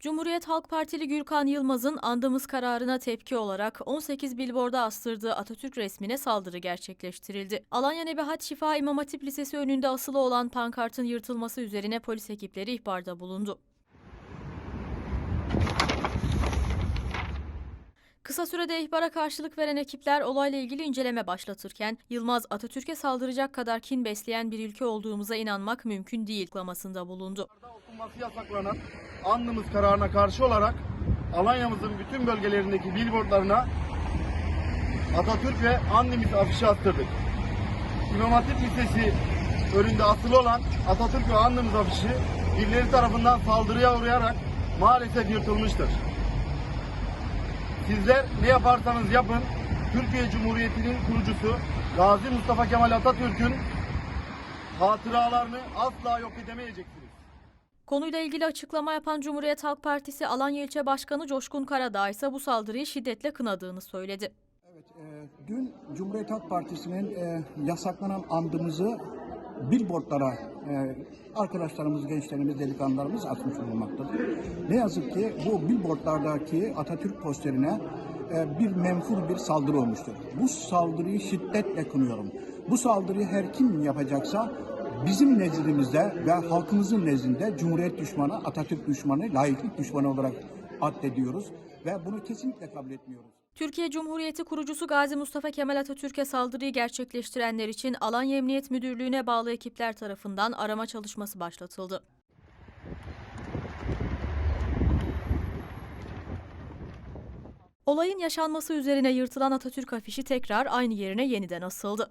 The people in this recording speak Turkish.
Cumhuriyet Halk Partili Gürkan Yılmaz'ın andımız kararına tepki olarak 18 billboarda astırdığı Atatürk resmine saldırı gerçekleştirildi. Alanya Nebahat Şifa İmam Hatip Lisesi önünde asılı olan pankartın yırtılması üzerine polis ekipleri ihbarda bulundu. Kısa sürede ihbara karşılık veren ekipler olayla ilgili inceleme başlatırken Yılmaz Atatürk'e saldıracak kadar kin besleyen bir ülke olduğumuza inanmak mümkün değil klamasında bulundu. okunması yasaklanan andımız kararına karşı olarak Alanya'mızın bütün bölgelerindeki billboardlarına Atatürk ve andimiz afişi astırdık. İmam Hatip Lisesi önünde asılı olan Atatürk ve andımız afişi birileri tarafından saldırıya uğrayarak maalesef yırtılmıştır. Sizler ne yaparsanız yapın Türkiye Cumhuriyeti'nin kurucusu Gazi Mustafa Kemal Atatürk'ün hatıralarını asla yok edemeyeceksiniz. Konuyla ilgili açıklama yapan Cumhuriyet Halk Partisi Alanya İlçe Başkanı Coşkun Karadağ ise bu saldırıyı şiddetle kınadığını söyledi. Evet, e, dün Cumhuriyet Halk Partisi'nin e, yasaklanan andımızı billboardlara e, arkadaşlarımız, gençlerimiz, delikanlılarımız atmış bulunmaktadır. Ne yazık ki bu billboardlardaki Atatürk posterine e, bir menfur bir saldırı olmuştur. Bu saldırıyı şiddetle kınıyorum. Bu saldırıyı her kim yapacaksa bizim nezdimizde ve halkımızın nezdinde Cumhuriyet düşmanı, Atatürk düşmanı, laiklik düşmanı olarak addediyoruz ve bunu kesinlikle kabul etmiyoruz. Türkiye Cumhuriyeti kurucusu Gazi Mustafa Kemal Atatürk'e saldırıyı gerçekleştirenler için Alanya Emniyet Müdürlüğü'ne bağlı ekipler tarafından arama çalışması başlatıldı. Olayın yaşanması üzerine yırtılan Atatürk afişi tekrar aynı yerine yeniden asıldı.